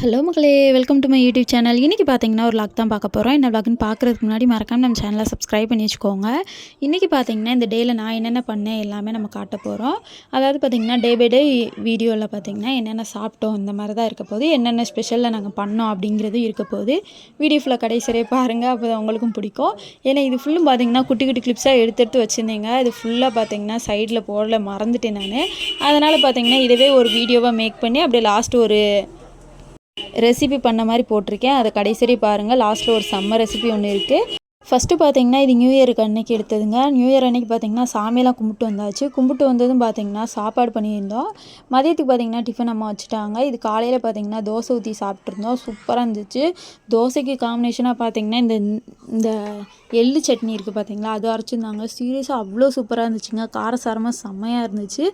Hello மக்களே welcome to my YouTube channel இன்றைக்கி பார்த்தீங்கன்னா ஒரு லாக் தான் பார்க்க போகிறோம் என்ன லாக்னு பார்க்குறதுக்கு முன்னாடி மறக்காமல் நம்ம சேனலை சப்ஸ்கிரைப் பண்ணி வச்சுக்கோங்க. இன்றைக்கி பார்த்தீங்கன்னா இந்த டேயில் நான் என்னென்ன பண்ணேன் எல்லாமே நம்ம காட்ட போகிறோம் அதாவது பார்த்தீங்கன்னா டே பை டே வீடியோவில் பார்த்தீங்கன்னா என்னென்ன சாப்பிட்டோம் இந்த மாதிரி தான் இருக்க போது என்னென்ன ஸ்பெஷலில் நாங்கள் பண்ணோம் அப்படிங்கிறது இருக்க போது வீடியோ ஃபுல்லாக கடைசியே பாருங்கள் அப்போ உங்களுக்கும் பிடிக்கும். ஏன்னா இது ஃபுல்லும் பார்த்தீங்கன்னா குட்டி குட்டி கிளிப்ஸாக எடுத்து எடுத்து வச்சுருந்தீங்க. இது ஃபுல்லாக பார்த்தீங்கன்னா சைடில் போடல மறந்துட்டேன் நான். அதனால் பார்த்தீங்கன்னா இதுவே ஒரு வீடியோவாக மேக் பண்ணி அப்படியே லாஸ்ட் ஒரு ரெசிபி பண்ண மாதிரி போட்டிருக்கேன். அதை கடைசி பாருங்கள் லாஸ்ட்டில் ஒரு செம்ம ரெசிபி ஒன்று இருக்குது ஃபஸ்ட்டு பார்த்தீங்கன்னா இது நியூ இயருக்கு அன்னைக்கு எடுத்ததுங்க. நியூ இயர் அன்னைக்கு பார்த்தீங்கன்னா சாமியெல்லாம் கும்பிட்டு வந்தாச்சு. கும்பிட்டு வந்ததும் பார்த்தீங்கன்னா சாப்பாடு பண்ணியிருந்தோம். மதியத்துக்கு பார்த்தீங்கன்னா டிஃபன் அம்மா வச்சுட்டாங்க. இது காலையில் பார்த்தீங்கன்னா தோசை ஊற்றி சாப்பிட்ருந்தோம் சூப்பராக இருந்துச்சு. தோசைக்கு காம்பினேஷனாக பார்த்தீங்கன்னா இந்த இந்த எள்ளு சட்னி இருக்குது பார்த்தீங்களா அது அரைச்சிருந்தாங்க. சீரியஸாக அவ்வளோ சூப்பராக இருந்துச்சுங்க. காரசாரமாக செம்மையாக இருந்துச்சு.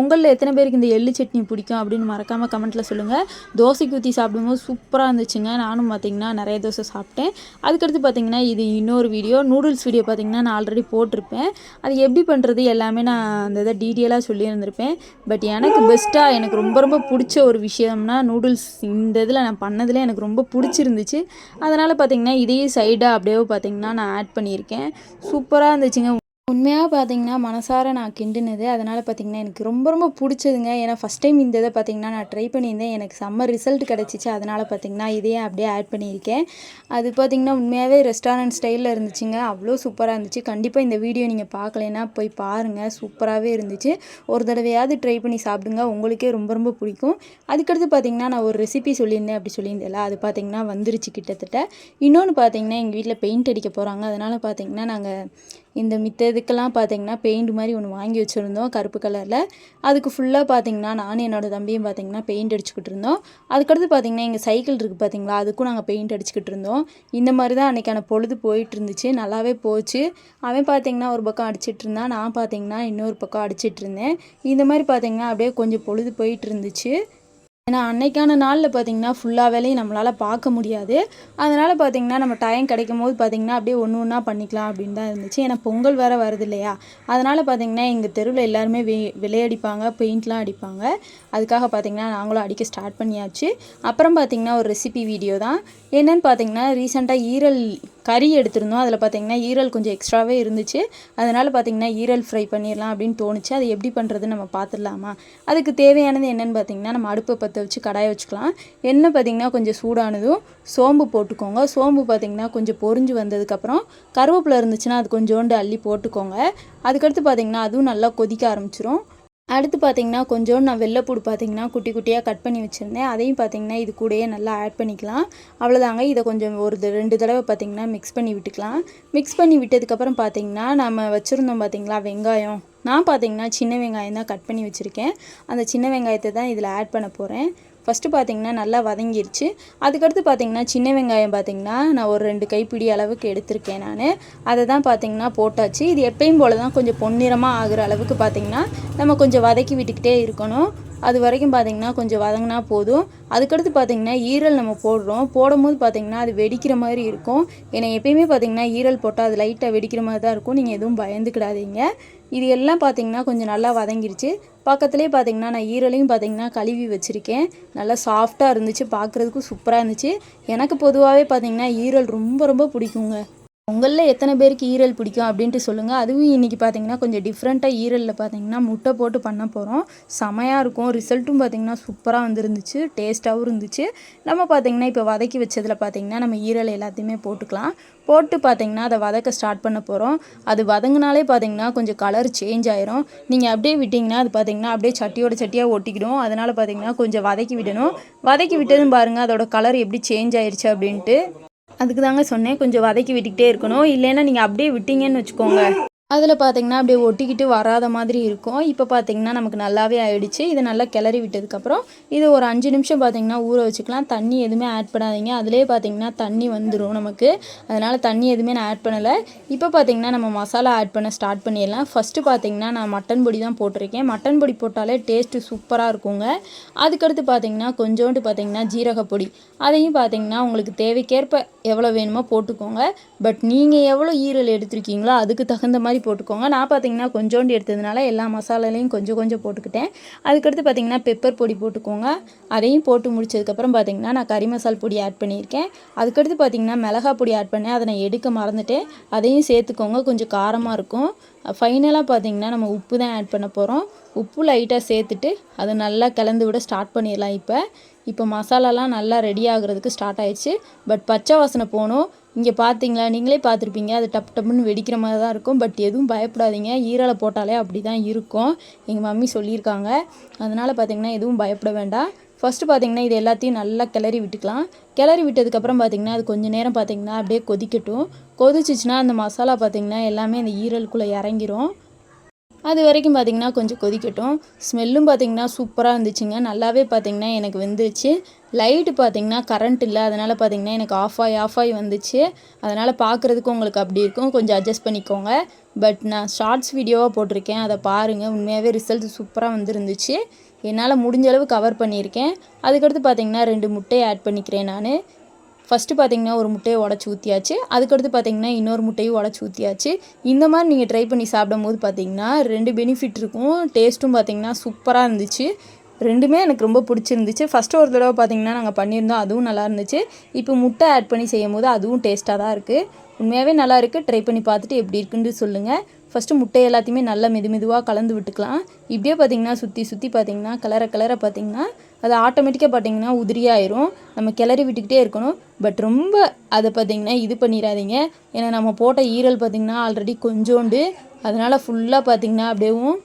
உங்களில் எத்தனை பேருக்கு இந்த எள்ளு சட்னி பிடிக்கும் அப்படின்னு மறக்காமல் கமெண்ட்டில் சொல்லுங்கள் தோசைக்கு ஊற்றி சாப்பிடும்போது சூப்பராக இருந்துச்சுங்க. நானும் பார்த்தீங்கன்னா நிறைய தோசை சாப்பிட்டேன். அதுக்கடுத்து பார்த்தீங்கன்னா இது இன்னொரு வீடியோ நூடுல்ஸ் வீடியோ பார்த்திங்கன்னா நான் ஆல்ரெடி போட்டிருப்பேன். அது எப்படி பண்ணுறது எல்லாமே நான் அந்த இதை டீட்டெயிலாக சொல்லியிருந்திருப்பேன். பட் எனக்கு பெஸ்ட்டாக எனக்கு ரொம்ப ரொம்ப பிடிச்ச ஒரு விஷயம்னா நூடுல்ஸ் இந்த இதில் நான் பண்ணதில் எனக்கு ரொம்ப பிடிச்சிருந்துச்சு. அதனால் பார்த்திங்கன்னா இதையே சைடாக அப்படியே பார்த்தீங்கன்னா நான் ஆட் பண்ணியிருக்கேன். சூப்பராக இருந்துச்சுங்க. உண்மையாக பார்த்தீங்கன்னா மனசார நான் கிண்டினது. அதனால் பார்த்தீங்கன்னா எனக்கு ரொம்ப ரொம்ப பிடிச்சதுங்க. ஏன்னா ஃபஸ்ட் டைம் இந்த இதை பார்த்தீங்கன்னா நான் ட்ரை பண்ணியிருந்தேன். எனக்கு செம்ம ரிசல்ட் கிடச்சிச்சு. அதனால் பார்த்திங்கன்னா இதையே அப்படியே ஆட் பண்ணியிருக்கேன். அது பார்த்தீங்கன்னா உண்மையாகவே ரெஸ்டாரண்ட் ஸ்டைலில் இருந்துச்சுங்க. அவ்வளோ சூப்பராக இருந்துச்சு. கண்டிப்பாக இந்த வீடியோ நீங்கள் பார்க்கலைன்னா போய் பாருங்கள் சூப்பராகவே இருந்துச்சு. ஒரு தடவையாவது ட்ரை பண்ணி சாப்பிடுங்க. உங்களுக்கே ரொம்ப ரொம்ப பிடிக்கும். அதுக்கடுத்து பார்த்தீங்கன்னா நான் ஒரு ரெசிபி சொல்லியிருந்தேன் அப்படி சொல்லியிருந்தேன்ல. அது பார்த்தீங்கன்னா வந்துருச்சு கிட்டத்தட்ட. இன்னொன்று பார்த்தீங்கன்னா எங்கள் வீட்டில் பெயிண்ட் அடிக்க போகிறாங்க அதனால் பார்த்திங்கன்னா நாங்கள் இந்த மித்த இதுக்கெல்லாம் பார்த்தீங்கன்னா பெயிண்ட் மாதிரி ஒன்று வாங்கி வச்சுருந்தோம் கருப்பு கலரில் அதுக்கு ஃபுல்லாக பார்த்தீங்கன்னா நானும் என்னோடய தம்பியும் பார்த்தீங்கன்னா பெயிண்ட் அடிச்சுக்கிட்டு இருந்தோம். அதுக்கடுத்து பார்த்தீங்கன்னா எங்கள் சைக்கிள் இருக்குது பார்த்தீங்களா அதுக்கும் நாங்கள் பெயிண்ட் அடிச்சுக்கிட்டு இருந்தோம். இந்த மாதிரி தான் அன்றைக்கான பொழுது போயிட்டு இருந்துச்சு. நல்லாவே போச்சு. அவன் பார்த்தீங்கன்னா ஒரு பக்கம் அடிச்சிட்டு இருந்தான் நான் பார்த்தீங்கன்னா இன்னொரு பக்கம் அடிச்சிட்டு இருந்தேன். இந்த மாதிரி பார்த்தீங்கன்னா அப்படியே கொஞ்சம் பொழுது போயிட்டு இருந்துச்சு. ஏன்னா அன்னைக்கான நாளில் பார்த்தீங்கன்னா ஃபுல்லாக வேலையும் நம்மளால் பார்க்க முடியாது. அதனால் பார்த்தீங்கன்னா நம்ம டைம் கிடைக்கும் போது பார்த்தீங்கன்னா அப்படியே ஒன்று ஒன்றா பண்ணிக்கலாம் அப்படின்னு தான் இருந்துச்சு. ஏன்னா பொங்கல் வேறு வருது இல்லையா? அதனால் பார்த்திங்கன்னா எங்கள் தெருவில் எல்லாருமே வெ விளையடிப்பாங்க பெயிண்ட்லாம் அடிப்பாங்க. அதுக்காக பார்த்தீங்கன்னா நாங்களும் அடிக்க ஸ்டார்ட் பண்ணியாச்சு. அப்புறம் பார்த்திங்கன்னா ஒரு ரெசிபி வீடியோ தான். என்னென்னு பார்த்தீங்கன்னா ரீசெண்டாக ஈரல் கறி எடுத்திருந்தோம். அதில் பார்த்தீங்கன்னா ஈரல் கொஞ்சம் எக்ஸ்ட்ராவே இருந்துச்சு. அதனால் பார்த்தீங்கன்னா ஈரல் ஃப்ரை பண்ணிடலாம் அப்படின்னு தோணுச்சு. அது எப்படி பண்ணுறதுன்னு நம்ம பார்த்துடலாமா அதுக்கு தேவையானது என்னென்னு பார்த்தீங்கன்னா நம்ம அடுப்பை பற்ற வச்சு கடாயை வச்சுக்கலாம். எண்ணெய் பார்த்தீங்கன்னா கொஞ்சம் சூடானதும் சோம்பு போட்டுக்கோங்க. சோம்பு பார்த்தீங்கன்னா கொஞ்சம் பொரிஞ்சு வந்ததுக்கப்புறம் கருவேப்பிலை இருந்துச்சுன்னா அது கொஞ்சோண்டு அள்ளி போட்டுக்கோங்க. அதுக்கடுத்து பார்த்தீங்கன்னா அதுவும் நல்லா கொதிக்க ஆரம்பிச்சிரும். அடுத்து பார்த்திங்கன்னா கொஞ்சோண்டு நான் வெள்ளைப்பூடு பார்த்தீங்கன்னா குட்டி குட்டியாக கட் பண்ணி வச்சுருந்தேன். அதையும் பார்த்திங்கன்னா இது கூடயே நல்லா ஆட் பண்ணிக்கலாம். அவ்வளோதாங்க இதை கொஞ்சம் ஒரு த- ரெண்டு தடவை பார்த்தீங்கன்னா மிக்ஸ் பண்ணி விட்டுக்கலாம். மிக்ஸ் பண்ணி விட்டதுக்கப்புறம் பார்த்தீங்கன்னா நம்ம வச்சுருந்தோம் பார்த்திங்களா வெங்காயம். நான் பார்த்தீங்கன்னா சின்ன வெங்காயம் தான் கட் பண்ணி வச்சுருக்கேன். அந்த சின்ன வெங்காயத்தை தான் இதில் ஆட் பண்ண போகிறேன் ஃபஸ்ட்டு பார்த்திங்கன்னா நல்லா வதங்கிருச்சு. அதுக்கடுத்து பார்த்திங்கன்னா சின்ன வெங்காயம் பார்த்தீங்கன்னா நான் ஒரு ரெண்டு கைப்பிடி அளவுக்கு எடுத்திருக்கேன் நான். அதை தான் பார்த்தீங்கன்னா போட்டாச்சு. இது எப்பயும் போல தான் கொஞ்சம் பொன்னிறமாக ஆகிற அளவுக்கு பார்த்திங்கன்னா நம்ம கொஞ்சம் வதக்கி விட்டுக்கிட்டே இருக்கணும். அது வரைக்கும் பார்த்தீங்கன்னா கொஞ்சம் வதங்கினா போதும். அதுக்கடுத்து பார்த்தீங்கன்னா ஈரல் நம்ம போடுறோம். போடும்போது பார்த்திங்கன்னா அது வெடிக்கிற மாதிரி இருக்கும். ஏன்னா எப்பயுமே பார்த்தீங்கன்னா ஈரல் போட்டால் அது லைட்டாக வெடிக்கிற மாதிரி தான் இருக்கும். நீங்கள் எதுவும் பயந்துக்கிடாதீங்க. இது எல்லாம் பார்த்தீங்கன்னா கொஞ்சம் நல்லா வதங்கிருச்சு. பக்கத்துலேயே பார்த்தீங்கன்னா நான் ஈரலையும் பார்த்தீங்கன்னா கழுவி வச்சுருக்கேன். நல்லா சாஃப்டாக இருந்துச்சு பார்க்குறதுக்கும் சூப்பராக இருந்துச்சு. எனக்கு பொதுவாகவே பார்த்தீங்கன்னா ஈரல் ரொம்ப ரொம்ப பிடிக்குங்க. உங்களில் எத்தனை பேருக்கு ஈரல் பிடிக்கும் அப்படின்ட்டு சொல்லுங்கள் அதுவும் இன்றைக்கி பார்த்தீங்கன்னா கொஞ்சம் டிஃப்ரெண்ட்டாக ஈரலில் பார்த்தீங்கன்னா முட்டை போட்டு பண்ண போகிறோம். செமையாக இருக்கும். ரிசல்ட்டும் பார்த்தீங்கன்னா சூப்பராக வந்துருந்துச்சு. டேஸ்ட்டாகவும் இருந்துச்சு. நம்ம பார்த்தீங்கன்னா இப்போ வதக்கி வச்சதில் பார்த்தீங்கன்னா நம்ம ஈரல் எல்லாத்தையுமே போட்டுக்கலாம். போட்டு பார்த்தீங்கன்னா அதை வதக்க ஸ்டார்ட் பண்ண போகிறோம். அது வதங்கினாலே பார்த்தீங்கன்னா கொஞ்சம் கலர் சேஞ்ச் ஆயிரும். நீங்கள் அப்படியே விட்டிங்கன்னா அது பார்த்தீங்கன்னா அப்படியே சட்டியோட சட்டியாக ஒட்டிக்கிடும். அதனால் பார்த்தீங்கன்னா கொஞ்சம் வதக்கி விடணும். வதக்கி விட்டதும் பாருங்கள் அதோட கலர் எப்படி சேஞ்ச் ஆயிடுச்சு அப்படின்ட்டு. அதுக்கு தாங்க சொன்னேன் கொஞ்சம் வதக்கி விட்டுக்கிட்டே இருக்கணும். இல்லைன்னா நீங்கள் அப்படியே விட்டீங்கன்னு வச்சுக்கோங்க. அதில் பார்த்திங்கன்னா அப்படியே ஒட்டிக்கிட்டு வராத மாதிரி இருக்கும். இப்போ பார்த்தீங்கன்னா நமக்கு நல்லாவே ஆயிடுச்சு. இதை நல்லா கிளறி விட்டதுக்கப்புறம் இது ஒரு அஞ்சு நிமிஷம் பார்த்திங்கன்னா ஊற வச்சுக்கலாம். தண்ணி எதுவுமே ஆட் பண்ணாதீங்க. அதிலே பார்த்தீங்கன்னா தண்ணி வந்துடும் நமக்கு. அதனால் தண்ணி எதுவுமே நான் ஆட் பண்ணலை. இப்போ பார்த்திங்கன்னா நம்ம மசாலா ஆட் பண்ண ஸ்டார்ட் பண்ணிடலாம். ஃபஸ்ட்டு பார்த்திங்கன்னா நான் மட்டன் பொடி தான் போட்டிருக்கேன். மட்டன் பொடி போட்டாலே டேஸ்ட்டு சூப்பராக இருக்குங்க. அதுக்கடுத்து பார்த்தீங்கன்னா கொஞ்சோண்டு பார்த்தீங்கன்னா ஜீரகப்பொடி அதையும் பார்த்தீங்கன்னா உங்களுக்கு தேவைக்கேற்ப எவ்வளோ வேணுமோ போட்டுக்கோங்க. பட் நீங்கள் எவ்வளோ ஈரல் எடுத்துருக்கீங்களோ அதுக்கு தகுந்த மாதிரி போட்டுக்கோங்க. நான் பார்த்தீங்கன்னா கொஞ்சோண்டு எடுத்ததுனால எல்லா மசாலாலையும் கொஞ்சம் கொஞ்சம் போட்டுக்கிட்டேன். அதுக்கடுத்து பார்த்தீங்கன்னா பெப்பர் பொடி போட்டுக்கோங்க. அதையும் போட்டு முடிச்சதுக்கப்புறம் பார்த்தீங்கன்னா நான் கறி மசால் பொடி ஆட் பண்ணியிருக்கேன். அதுக்கடுத்து பார்த்தீங்கன்னா மிளகா பொடி ஆட் பண்ணேன். அதை நான் எடுக்க மறந்துட்டேன். அதையும் சேர்த்துக்கோங்க. கொஞ்சம் காரமாக இருக்கும். ஃபைனலாக பார்த்தீங்கன்னா நம்ம உப்பு தான் ஆட் பண்ண போகிறோம் உப்பு லைட்டாக சேர்த்துட்டு அதை நல்லா கலந்து விட ஸ்டார்ட் பண்ணிடலாம் இப்போ. இப்போ மசாலாலாம் நல்லா ரெடி ஆகுறதுக்கு ஸ்டார்ட் ஆயிடுச்சு. பட் பச்சை வாசனை போகணும் இங்கே பார்த்தீங்களா நீங்களே பார்த்துருப்பீங்க அது டப் டப்புன்னு வெடிக்கிற மாதிரி தான் இருக்கும். பட் எதுவும் பயப்படாதீங்க. ஈரலை போட்டாலே அப்படி தான் இருக்கும். எங்கள் மம்மி சொல்லியிருக்காங்க. அதனால் பார்த்தீங்கன்னா எதுவும் பயப்பட வேண்டாம். ஃபஸ்ட்டு பார்த்தீங்கன்னா இது எல்லாத்தையும் நல்லா கிளறி விட்டுக்கலாம். கிளறி விட்டதுக்கப்புறம் பார்த்தீங்கன்னா அது கொஞ்சம் நேரம் பார்த்தீங்கன்னா அப்படியே கொதிக்கட்டும். கொதிச்சிச்சுன்னா அந்த மசாலா பார்த்தீங்கன்னா எல்லாமே அந்த ஈரலுக்குள்ளே இறங்கிரும். அது வரைக்கும் பார்த்தீங்கன்னா கொஞ்சம் கொதிக்கட்டும். ஸ்மெல்லும் பார்த்தீங்கன்னா சூப்பராக இருந்துச்சுங்க. நல்லாவே பார்த்தீங்கன்னா எனக்கு வந்துச்சு லைட்டு பார்த்தீங்கன்னா கரண்ட் இல்லை. அதனால் பார்த்தீங்கன்னா எனக்கு ஆஃப் ஆகி ஆஃப் ஆகி வந்துச்சு. அதனால் பார்க்குறதுக்கு உங்களுக்கு அப்படி இருக்கும். கொஞ்சம் அட்ஜஸ்ட் பண்ணிக்கோங்க. பட் நான் ஷார்ட்ஸ் வீடியோவாக போட்டிருக்கேன். அதை பாருங்கள் உண்மையாகவே ரிசல்ட் சூப்பராக வந்துருந்துச்சு. என்னால் முடிஞ்ச அளவு கவர் பண்ணியிருக்கேன். அதுக்கடுத்து பார்த்தீங்கன்னா ரெண்டு முட்டையை ஆட் பண்ணிக்கிறேன் நான். ஃபஸ்ட்டு பார்த்தீங்கன்னா ஒரு முட்டையை உடச்சி ஊற்றியாச்சு அதுக்கடுத்து பார்த்தீங்கன்னா இன்னொரு முட்டையும் உடச்சி ஊற்றியாச்சு இந்த மாதிரி நீங்கள் ட்ரை பண்ணி சாப்பிடும்போது பார்த்திங்கன்னா ரெண்டு பெனிஃபிட் இருக்கும். டேஸ்ட்டும் பார்த்தீங்கன்னா சூப்பராக இருந்துச்சு. ரெண்டுமே எனக்கு ரொம்ப பிடிச்சிருந்துச்சு. ஃபஸ்ட்டு ஒரு தடவை பார்த்திங்கன்னா நாங்கள் பண்ணியிருந்தோம். அதுவும் நல்லா இருந்துச்சு. இப்போ முட்டை ஆட் பண்ணி செய்யும் போது அதுவும் டேஸ்ட்டாக தான் இருக்குது உண்மையாகவே நல்லா இருக்குது ட்ரை பண்ணி பார்த்துட்டு எப்படி இருக்குன்னு சொல்லுங்கள் ஃபஸ்ட்டு முட்டை எல்லாத்தையுமே நல்லா மெது மெதுவாக கலந்து விட்டுக்கலாம். இப்படியே பார்த்தீங்கன்னா சுற்றி சுற்றி பார்த்திங்கன்னா கலரை கலரை பார்த்தீங்கன்னா அது ஆட்டோமேட்டிக்காக பார்த்தீங்கன்னா உதிரியாயிரும். நம்ம கிளறி விட்டுக்கிட்டே இருக்கணும். பட் ரொம்ப அதை பார்த்தீங்கன்னா இது பண்ணிடாதீங்க ஏன்னா நம்ம போட்ட ஈரல் பார்த்திங்கன்னா ஆல்ரெடி கொஞ்சோண்டு. அதனால் ஃபுல்லாக பார்த்திங்கன்னா அப்படியேவும்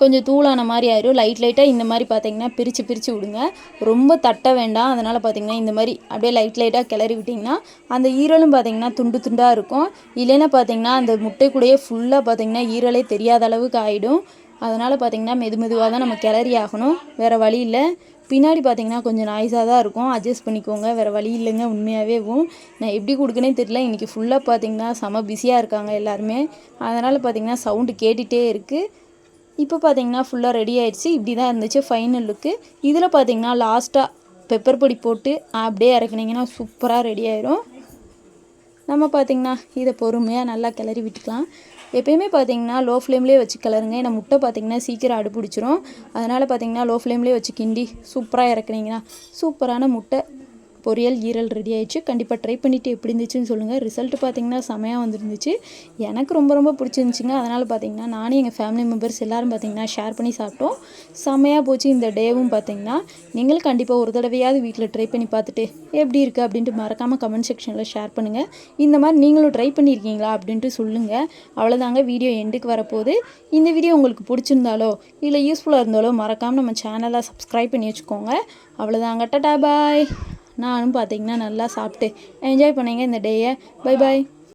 கொஞ்சம் தூளான மாதிரி ஆயிரும். லைட் லைட்டாக இந்த மாதிரி பார்த்தீங்கன்னா பிரித்து பிரித்து விடுங்க. ரொம்ப தட்ட வேண்டாம். அதனால் பார்த்தீங்கன்னா இந்த மாதிரி அப்படியே லைட் லைட்டாக கிளறி விட்டிங்கன்னா அந்த ஈரலும் பார்த்தீங்கன்னா துண்டு துண்டாக இருக்கும். இல்லைன்னா பார்த்தீங்கன்னா அந்த முட்டைக்குள்ளேயே ஃபுல்லாக பார்த்தீங்கன்னா ஈரலே தெரியாத அளவுக்கு ஆகிடும் அதனால் பார்த்தீங்கன்னா மெது மெதுவாக தான் நம்ம கிளறி ஆகணும். வேறு வழி இல்லை. பின்னாடி பார்த்தீங்கன்னா கொஞ்சம் நாய்ஸாக தான் இருக்கும். அட்ஜஸ்ட் பண்ணிக்கோங்க. வேறு வழி இல்லைங்க. உண்மையாகவேவும் நான் எப்படி கொடுக்குனே தெரியல. இன்றைக்கி ஃபுல்லாக பார்த்தீங்கன்னா செம பிஸியாக இருக்காங்க எல்லாருமே. அதனால் பார்த்தீங்கன்னா சவுண்டு கேட்டுகிட்டே இருக்குது இப்போ பார்த்தீங்கன்னா ஃபுல்லாக ரெடி ஆகிடுச்சு இப்படி தான் இருந்துச்சு ஃபைனல் லுக்கு இதில் பார்த்தீங்கன்னா லாஸ்ட்டாக பெப்பர் பொடி போட்டு அப்படியே இறக்குனீங்கன்னா சூப்பராக ரெடி ஆயிரும். நம்ம பார்த்திங்கன்னா இதை பொறுமையாக நல்லா கிளறி விட்டுக்கலாம். எப்பயுமே பார்த்தீங்கன்னா லோ ஃப்ளேம்லேயே வச்சு கிளறுங்க. ஏன்னா முட்டை பார்த்தீங்கன்னா சீக்கிரம் அடுப்பிடிச்சிரும். அதனால் பார்த்தீங்கன்னா லோ ஃப்ளேம்லேயே வச்சு கிண்டி சூப்பராக இறக்குனீங்கன்னா சூப்பரான முட்டை பொரியல் ஈரல் ரெடி ஆயிடுச்சு. கண்டிப்பாக ட்ரை பண்ணிவிட்டு எப்படி இருந்துச்சுன்னு சொல்லுங்கள் ரிசல்ட் பார்த்தீங்கன்னா செமையாக வந்துருந்துச்சு. எனக்கு ரொம்ப ரொம்ப பிடிச்சிருந்துச்சிங்க. அதனால் பார்த்தீங்கன்னா நானும் எங்கள் ஃபேமிலி மெம்பர்ஸ் எல்லோரும் பார்த்தீங்கன்னா ஷேர் பண்ணி சாப்பிட்டோம். செமையாக போச்சு இந்த டேவும் பார்த்தீங்கன்னா நீங்களும் கண்டிப்பாக ஒரு தடவையாவது வீட்டில் ட்ரை பண்ணி பார்த்துட்டு எப்படி இருக்குது அப்படின்ட்டு மறக்காமல் கமெண்ட் செக்ஷனில் ஷேர் பண்ணுங்கள் இந்த மாதிரி நீங்களும் ட்ரை பண்ணியிருக்கீங்களா அப்படின்ட்டு சொல்லுங்கள் அவ்வளோதாங்க வீடியோ எண்டுக்கு வரப்போகுது. இந்த வீடியோ உங்களுக்கு பிடிச்சிருந்தாலோ இல்லை யூஸ்ஃபுல்லாக இருந்தாலோ மறக்காமல் நம்ம சேனலை சப்ஸ்கிரைப் பண்ணி வச்சுக்கோங்க. அவ்வளோதாங்க டட்டா பாய் நானும் பார்த்தீங்கன்னா நல்லா சாப்பிட்டு என்ஜாய் பண்ணீங்க இந்த டேயை பை பாய்